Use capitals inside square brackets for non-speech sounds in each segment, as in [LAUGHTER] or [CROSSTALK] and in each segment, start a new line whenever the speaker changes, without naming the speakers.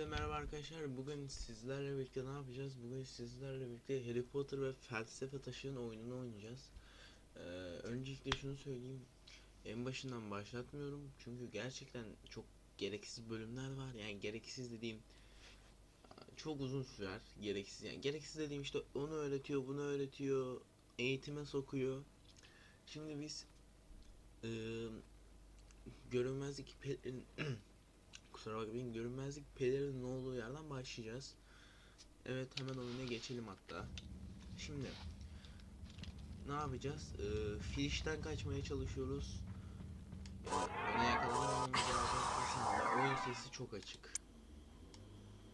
Merhaba arkadaşlar. Bugün sizlerle birlikte ne yapacağız? Bugün sizlerle birlikte Harry Potter ve Felsefe Taşı'nın oyununu oynayacağız. Ee, öncelikle şunu söyleyeyim. En başından başlatmıyorum. Çünkü gerçekten çok gereksiz bölümler var. Yani gereksiz dediğim çok uzun sürer. Gereksiz yani gereksiz dediğim işte onu öğretiyor, bunu öğretiyor, eğitime sokuyor. Şimdi biz eee görünmezlik pelerin [CLEARS THROAT] kusura bakmayın görünmezlik pelerinin olduğu yerden başlayacağız. Evet hemen oyuna geçelim hatta. Şimdi ne yapacağız? Ee, Filch'ten kaçmaya çalışıyoruz. Ona kesinlikle. Oyun sesi çok açık.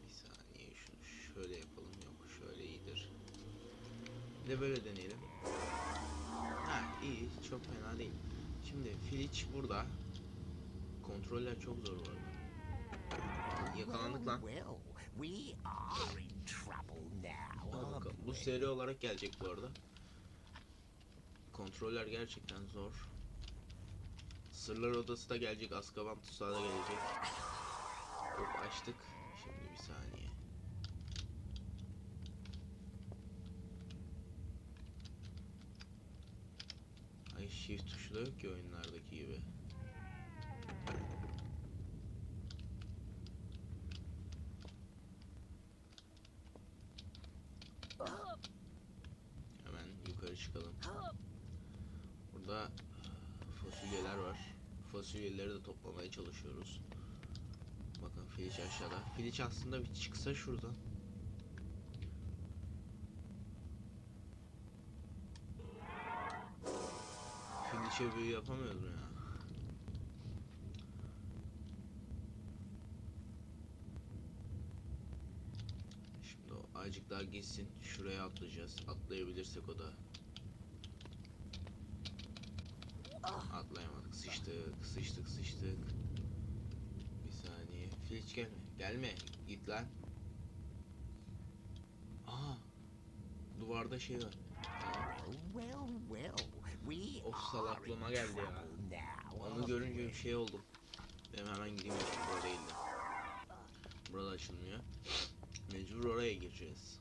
Bir saniye şunu şöyle yapalım. Yok şöyle iyidir. Bir de böyle deneyelim. Ha iyi çok fena değil. Şimdi Filch burada. Kontroller çok zor bu arada. Yakalandık lan.
Well, we are in trouble now.
Al
aren't
bakalım. Bu seri olarak gelecek bu arada. Kontroller gerçekten zor. Sırlar odası da gelecek. Azkaban tutsağı da gelecek. Hop açtık. Şimdi bir saniye. Ay shift tuşu da yok ki oyunlardaki gibi. Hemen yukarı çıkalım. Burada fasulyeler var. Fasulyeleri de çalışıyoruz. Bakın Filiç aşağıda. Filiç aslında bir çıksa şuradan. Filiç'e büyü yapamıyoruz mu ya? Şimdi o azıcık daha gitsin. Şuraya atlayacağız. Atlayabilirsek o da. Atlayamadık. Sıçtık. Sıçtık. Sıçtık. Filiç gelme. Gelme. Git lan. Aha. Duvarda şey var.
Well, well, we
Of, salaklığıma geldi ya. Onu görünce bir şey oldum. Benim hemen gideyim. Burada değildi. Burada açılmıyor. Mecbur oraya gireceğiz.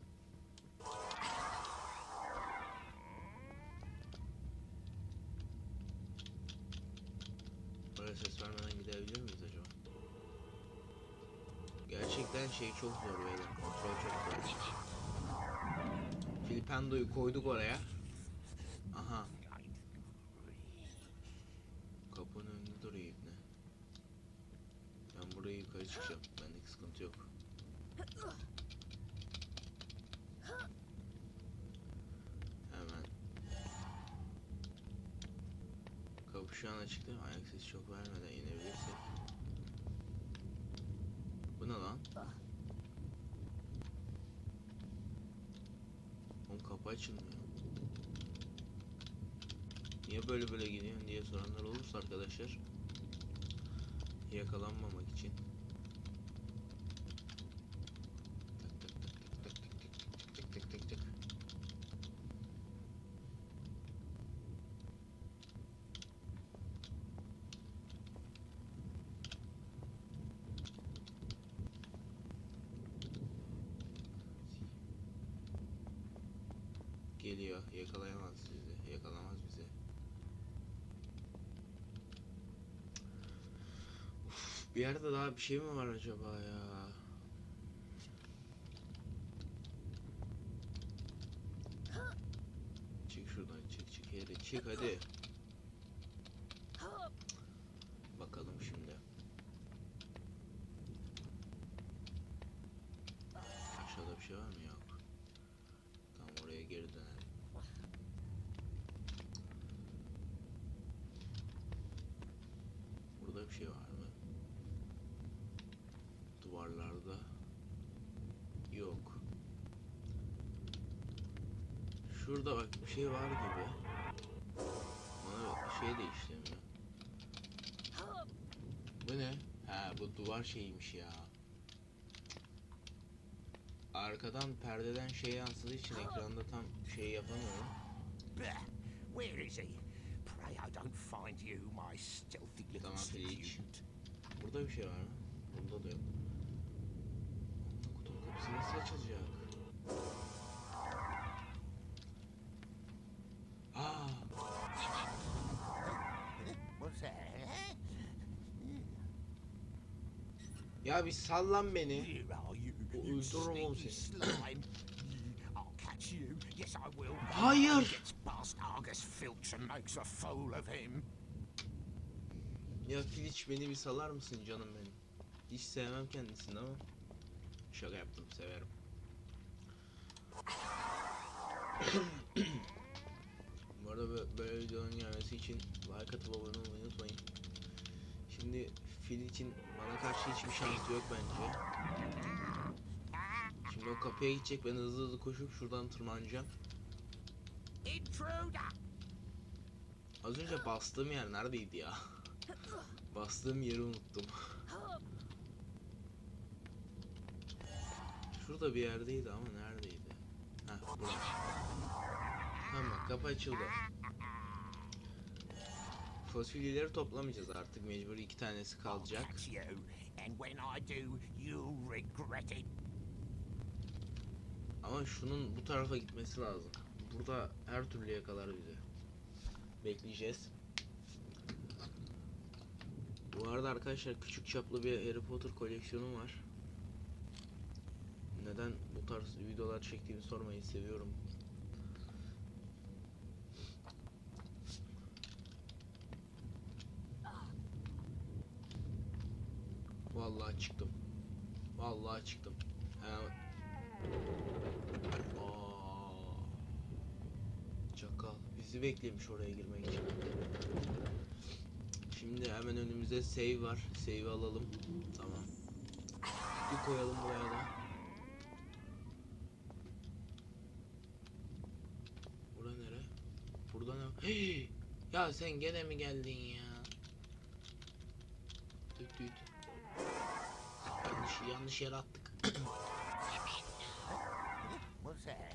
Böyle ses vermeden gidebilir acaba? Gerçekten şey çok zor beyler. Kontrol çok zor. Filipendo'yu koyduk oraya. Aha. Kapının önünde duruyor ibne. Ben buraya yukarı çıkacağım. Bendeki sıkıntı yok. Hemen. Kapı şu an açık değil mi? Ayak sesi çok vermeden inebilirsek. Bu ne lan? Oğlum kapı açılmıyor. Niye böyle böyle gidiyorsun diye soranlar olursa arkadaşlar yakalanmamak için bir yerde daha bir şey mi var acaba ya? Çık şuradan çık çık yere çık hadi bakalım şimdi aşağıda bir şey var mı yok Tamam oraya geri dönelim. Burada bir şey var mı? Duvarlarda yok. Şurada bak bir şey var gibi. Bana bir şey de işlemiyor. Bu ne? Ha bu duvar şeyiymiş ya. Arkadan perdeden şey yansıdığı için ekranda tam şey yapamıyorum.
Where is he? Pray I don't find you, my stealthy little
Felice.
student.
Burada bir şey var mı? Bunda da yok. açılacak. Aa,
What's that?
Ya bir sallan beni. Öldürürüm oğlum seni. Hayır. Ya Filiç beni bir salar mısın canım benim? Hiç sevmem kendisini ama. Şaka yaptım severim. Bu arada bö- böyle videoların gelmesi için like atıp abone olmayı unutmayın. Şimdi Filiç'in bana karşı hiçbir şansı yok bence. Şimdi o kapıya gidecek ben hızlı hızlı koşup şuradan tırmanacağım. Az önce bastığım yer neredeydi ya? [LAUGHS] bastığım yeri unuttum. Şurada bir yerdeydi ama neredeydi? Heh burada. Tamam kapı açıldı. Fasulyeleri toplamayacağız artık mecbur iki tanesi kalacak. Ama şunun bu tarafa gitmesi lazım. Burada her türlü yakalar bizi. Bekleyeceğiz. Bu arada arkadaşlar küçük çaplı bir Harry Potter koleksiyonum var. Neden bu tarz videolar çektiğimi sormayın seviyorum. Vallahi çıktım. Vallahi çıktım. Aa, Çakal bizi beklemiş oraya girmek için. Şimdi hemen önümüzde save var. Save'i alalım. Tamam. Bir koyalım buraya da. Bura nere? Burada ne? Hey! [GASPS] Ya sen gene mi geldin ya? Yanlış, yanlış yere attık.
What's that?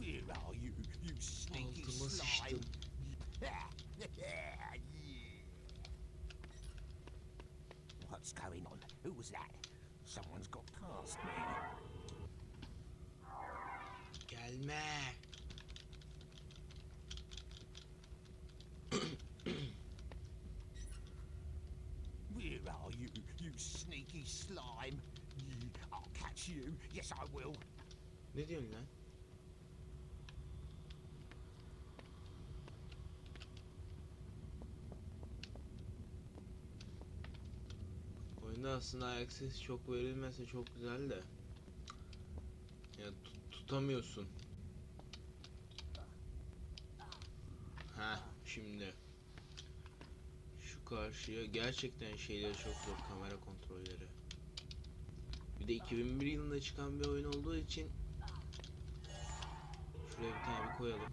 Where are you, you sneaky
Altıma
slime?
sıçtım.
What's going on? Who was that? Someone's got past me.
Gelme.
Where are you, you sneaky slime? I'll catch you. Yes, I will.
Ne diyorsun lan? Oyunda aslında ayak sesi çok verilmese çok güzel de. Ya tut- tutamıyorsun. Ha şimdi. Karşıya gerçekten şeyleri çok zor kamera kontrolleri. Bir de 2001 yılında çıkan bir oyun olduğu için Şuraya bir tane bir koyalım.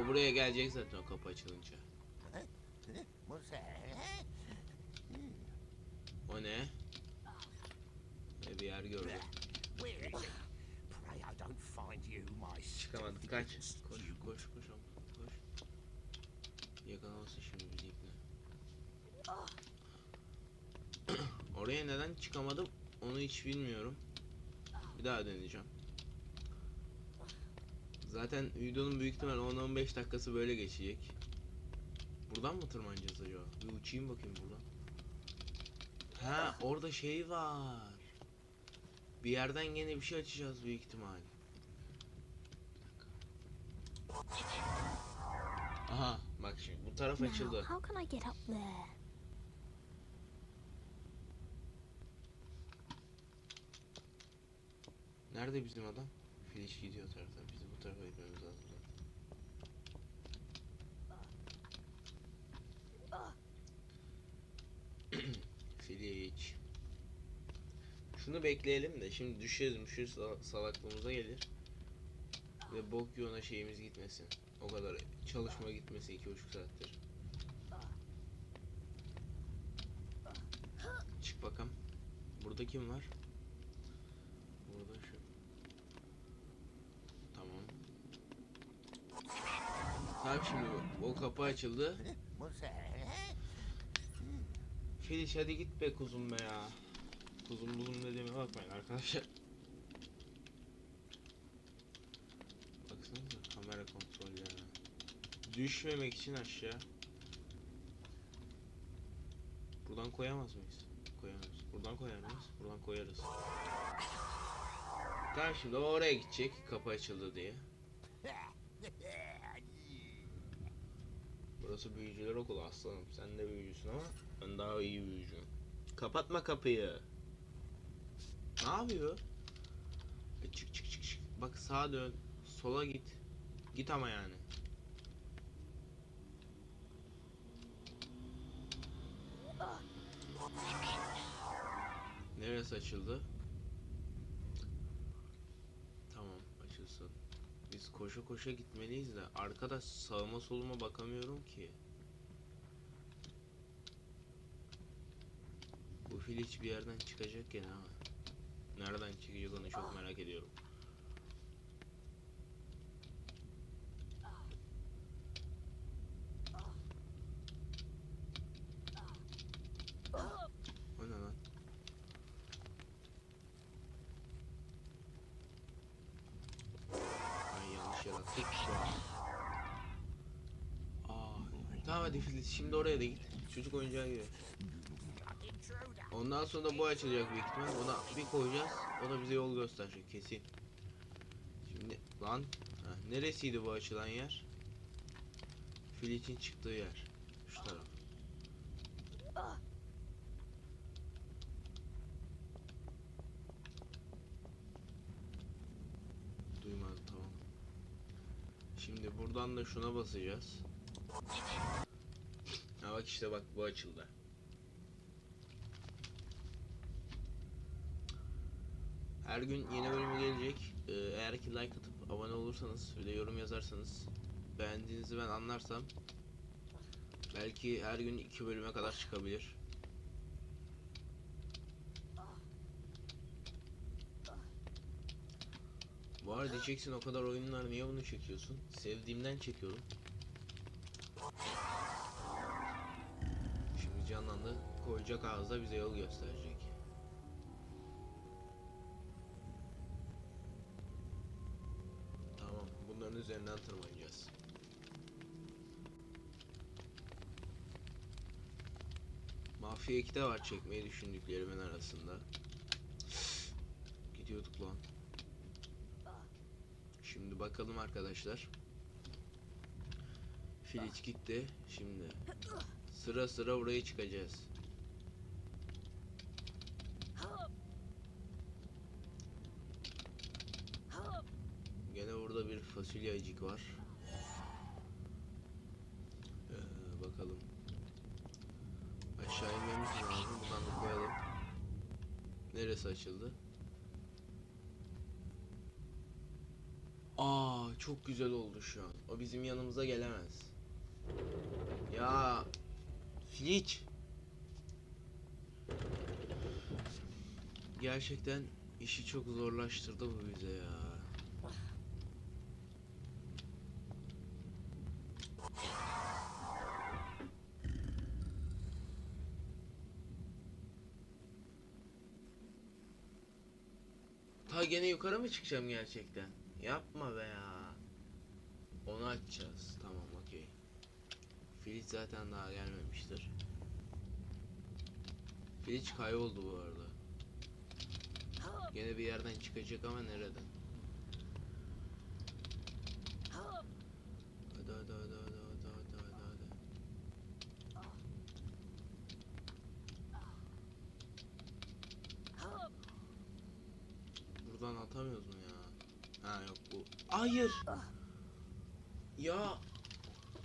O buraya gelecek zaten o kapı açılınca. O ne? Ne bir yer gördüm. Çıkamadım. Kaç. Koş koş koş koş. Yakalamasın şimdi bizi ipne. Oraya neden çıkamadım onu hiç bilmiyorum. Bir daha deneyeceğim. Zaten videonun büyük ihtimal 10-15 dakikası böyle geçecek. Buradan mı tırmanacağız acaba? Bir uçayım bakayım buradan. Ha orada şey var. Bir yerden gene bir şey açacağız büyük ihtimal. Aha bak şimdi bu taraf
Now,
açıldı.
how can I get up there?
Nerede bizim adam? Filiş gidiyor tarafa. Biz bu tarafa gitmemiz lazım. [CLEARS THROAT] Filiç. Şunu bekleyelim de şimdi düşeriz sal- salaklığımıza gelir. Ve bok yona şeyimiz gitmesin. O kadar çalışma gitmesi iki buçuk saattir. Çık bakalım. Burada kim var? Burada şu. Tamam. Tamam şimdi o kapı açıldı. Filiş hadi git be kuzum be ya. Kuzum buzum demiyor. bakmayın arkadaşlar. Baksanıza kamera kontrollerine. Düşmemek için aşağı. Buradan koyamaz mıyız? Koyamıyoruz. Buradan koyar mıyız? Buradan koyarız. Tamam şimdi oraya gidecek kapı açıldı diye. Burası büyücüler okulu aslanım. Sen de büyücüsün ama ben daha iyi büyücüyüm. Kapatma kapıyı. Ne yapıyor? E, çık çık çık çık. Bak sağa dön. Sola git. Git ama yani. Neresi açıldı? Tamam açılsın. Biz koşa koşa gitmeliyiz de arkadaş sağıma soluma bakamıyorum ki. Bu fil hiçbir yerden çıkacak gene ha. Nereden çıkacak onu çok merak ediyorum. O ne lan? Ay yanlış yarattık şu an. Aa, tamam hadi şimdi oraya da git. Çocuk oyuncağı gibi. Ondan sonra da bu açılacak büyük ihtimal. Ona bir koyacağız. O da bize yol gösterecek kesin. Şimdi lan ha, neresiydi bu açılan yer? Fil için çıktığı yer. Şu taraf. Duymadı tamam. Şimdi buradan da şuna basacağız. Bak işte bak bu açıldı. Her gün yeni bölümü gelecek. Ee, eğer ki like atıp abone olursanız ve yorum yazarsanız beğendiğinizi ben anlarsam belki her gün iki bölüme kadar çıkabilir. Arada diyeceksin o kadar oyunlar niye bunu çekiyorsun? Sevdiğimden çekiyorum. Koyacak ağızda bize yol gösterecek. Tamam. Bunların üzerinden tırmanacağız. Mafya 2'de var çekmeyi düşündüklerimin arasında. Gidiyorduk lan. Şimdi bakalım arkadaşlar. Filiç gitti. Şimdi sıra sıra buraya çıkacağız. Gene fasulyecik var. Ee, bakalım. Aşağı inmemiz lazım. Buradan da koyalım. Neresi açıldı? Aa çok güzel oldu şu an. O bizim yanımıza gelemez. Ya Filiç. Gerçekten işi çok zorlaştırdı bu bize ya. Ta gene yukarı mı çıkacağım gerçekten? Yapma be ya. Onu açacağız. Tamam okey. Filiz zaten daha gelmemiştir. Filiz kayboldu bu arada. Gene bir yerden çıkacak ama nereden? Hadi hadi hadi hadi hadi hadi. Buradan atamıyoruz mu ya? Ha yok bu. Hayır. Ya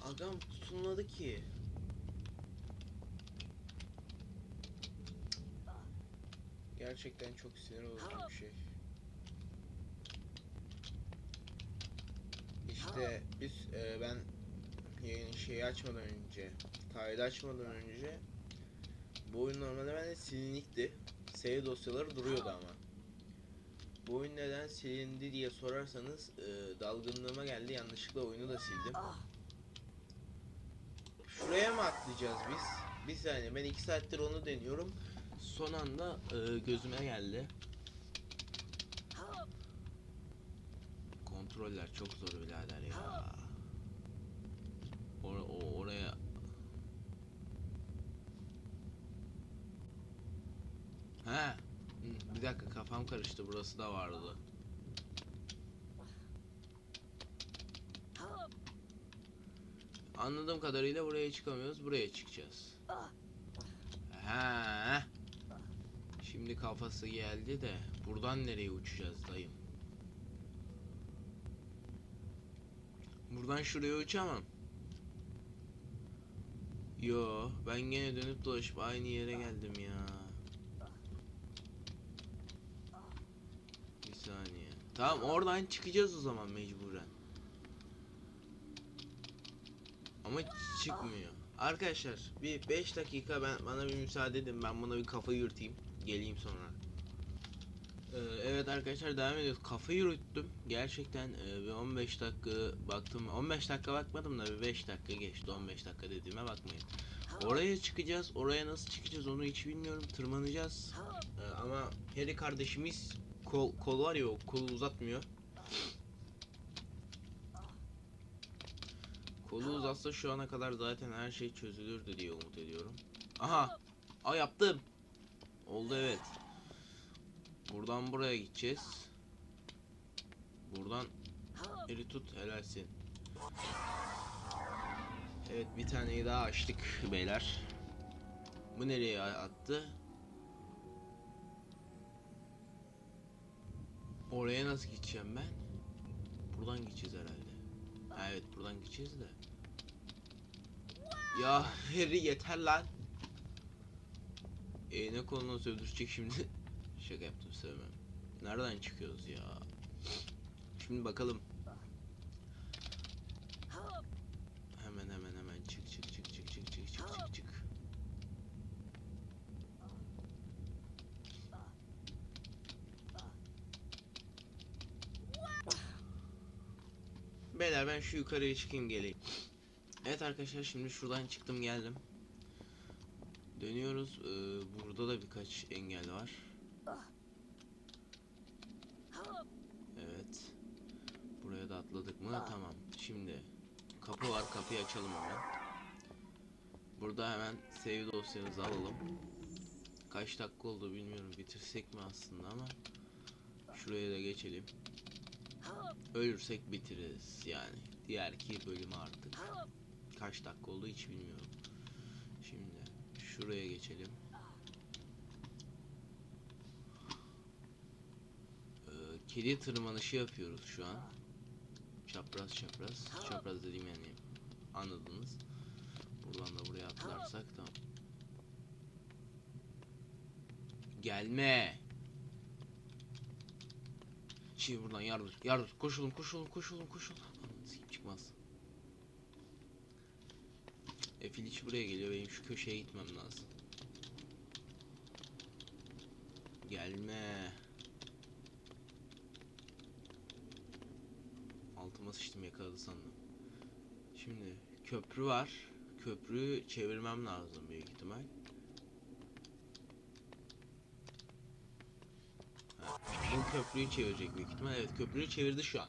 adam tutunmadı ki. Gerçekten çok sinir bozucu bir şey. İşte biz e, ben yayın şeyi açmadan önce, kaydı açmadan önce bu oyun normalde bende silinikti. Save dosyaları duruyordu ama. Bu oyun neden silindi diye sorarsanız e, dalgınlığıma geldi. Yanlışlıkla oyunu da sildim. Ah. Şuraya mı atlayacağız biz? Bir saniye ben 2 saattir onu deniyorum. Son anda e, gözüme geldi. Kontroller çok zor birader ya. Kafam karıştı. Burası da vardı. Anladığım kadarıyla buraya çıkamıyoruz. Buraya çıkacağız. He. Şimdi kafası geldi de buradan nereye uçacağız dayım? Buradan şuraya uçamam. Yo, ben gene dönüp dolaşıp aynı yere geldim ya. Bir saniye. Tamam oradan çıkacağız o zaman mecburen. Ama çıkmıyor. Arkadaşlar bir 5 dakika ben bana bir müsaade edin ben buna bir kafa yürüteyim. Geleyim sonra. Ee, evet arkadaşlar devam ediyoruz. Kafa yürüttüm. Gerçekten e, bir 15 dakika baktım. 15 dakika bakmadım da bir 5 dakika geçti. 15 dakika dediğime bakmayın. Oraya çıkacağız. Oraya nasıl çıkacağız onu hiç bilmiyorum. Tırmanacağız. Ee, ama Harry kardeşimiz kol, kol var ya o kolu uzatmıyor. Kolu uzatsa şu ana kadar zaten her şey çözülürdü diye umut ediyorum. Aha! Aa yaptım. Oldu evet. Buradan buraya gideceğiz. Buradan eli tut helalsin. Evet bir taneyi daha açtık beyler. Bu nereye attı? Oraya nasıl gideceğim ben? Buradan gideceğiz herhalde. Ha, evet buradan gideceğiz de. Ya [LAUGHS] Harry yeter lan. Eğne koluna sövdürecek şimdi. [LAUGHS] Şaka yaptım sevmem. Nereden çıkıyoruz ya? Şimdi bakalım. Beyler ben şu yukarıya çıkayım geleyim. Evet arkadaşlar şimdi şuradan çıktım geldim. Dönüyoruz. Ee, burada da birkaç engel var. Evet. Buraya da atladık mı? Tamam. Şimdi kapı var. Kapıyı açalım hemen. Burada hemen save dosyamızı alalım. Kaç dakika oldu bilmiyorum. Bitirsek mi aslında ama şuraya da geçelim. Ölürsek bitiririz yani. Diğer iki bölümü artık. Kaç dakika oldu hiç bilmiyorum. Şimdi şuraya geçelim. Ee, kedi tırmanışı yapıyoruz şu an. Çapraz çapraz. Çapraz dediğim yani anladınız. Buradan da buraya atlarsak tamam. Gelme. Şimdi buradan yardır, yardır. Koşulun, koşulun, koşulun. Aman, sikeyim, çıkmaz. E Filiç buraya geliyor. Benim şu köşeye gitmem lazım. Gelme. Altıma sıçtım yakaladı sandım. Şimdi köprü var. Köprüyü çevirmem lazım büyük ihtimal. Ha, bu köprüyü çevirecek büyük ihtimal. Evet köprüyü çevirdi şu an.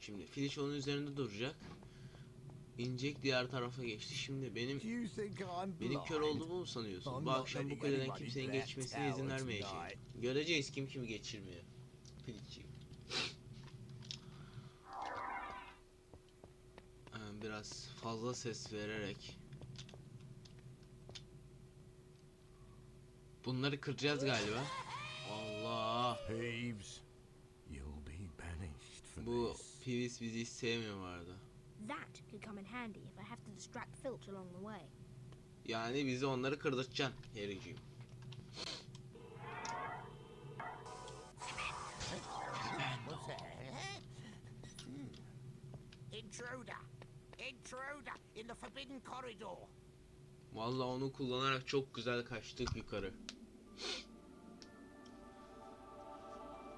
Şimdi Filiç onun üzerinde duracak. İnecek diğer tarafa geçti. Şimdi benim benim kör olduğumu mu sanıyorsun? Bu akşam bu kuleden kimsenin geçmesine izin vermeyeceğim. Göreceğiz kim kimi geçirmiyor. Filiçciğim. Ee, Biraz fazla ses vererek Bunları kıracağız galiba.
Peeves, you'll be banished for
Bu
this.
Pivis bizi hiç sevmiyor bu arada.
That could come in handy if I have to distract Filch along the way.
Yani bizi onları kırdırtacaksın Harry'ciğim.
Intruder! Intruder in the forbidden corridor!
Vallahi onu kullanarak çok güzel kaçtık yukarı.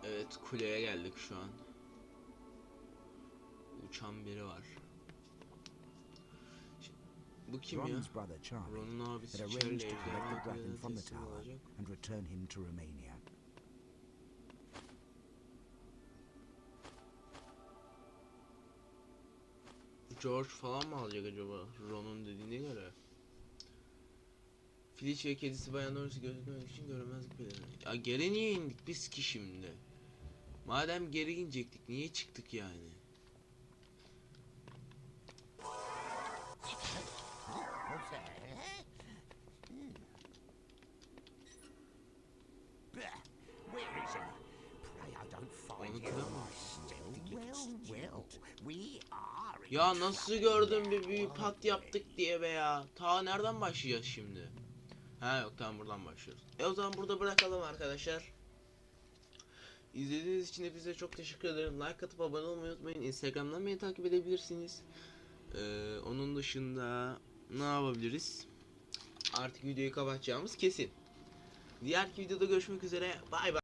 Evet kuleye geldik şu an. Uçan biri var. Bu kim ya?
Ron's brother
Ron'un abisi
had and return him to Romania.
George falan mı alacak acaba? Ron'un dediğine göre. Filiç ve kedisi Bayan Norris'i gözükmek için görmezlik belirlemek. Ya geri niye indik biz ki şimdi? Madem geri inecektik niye çıktık yani? Ya nasıl gördün bir büyük pat yaptık diye be ya. Ta nereden başlayacağız şimdi? Ha yok tamam buradan başlıyoruz. E o zaman burada bırakalım arkadaşlar. İzlediğiniz için hepinize çok teşekkür ederim. Like atıp abone olmayı unutmayın. Instagram'dan beni takip edebilirsiniz. Ee, onun dışında ne yapabiliriz? Artık videoyu kapatacağımız kesin. Diğer videoda görüşmek üzere. Bay bay.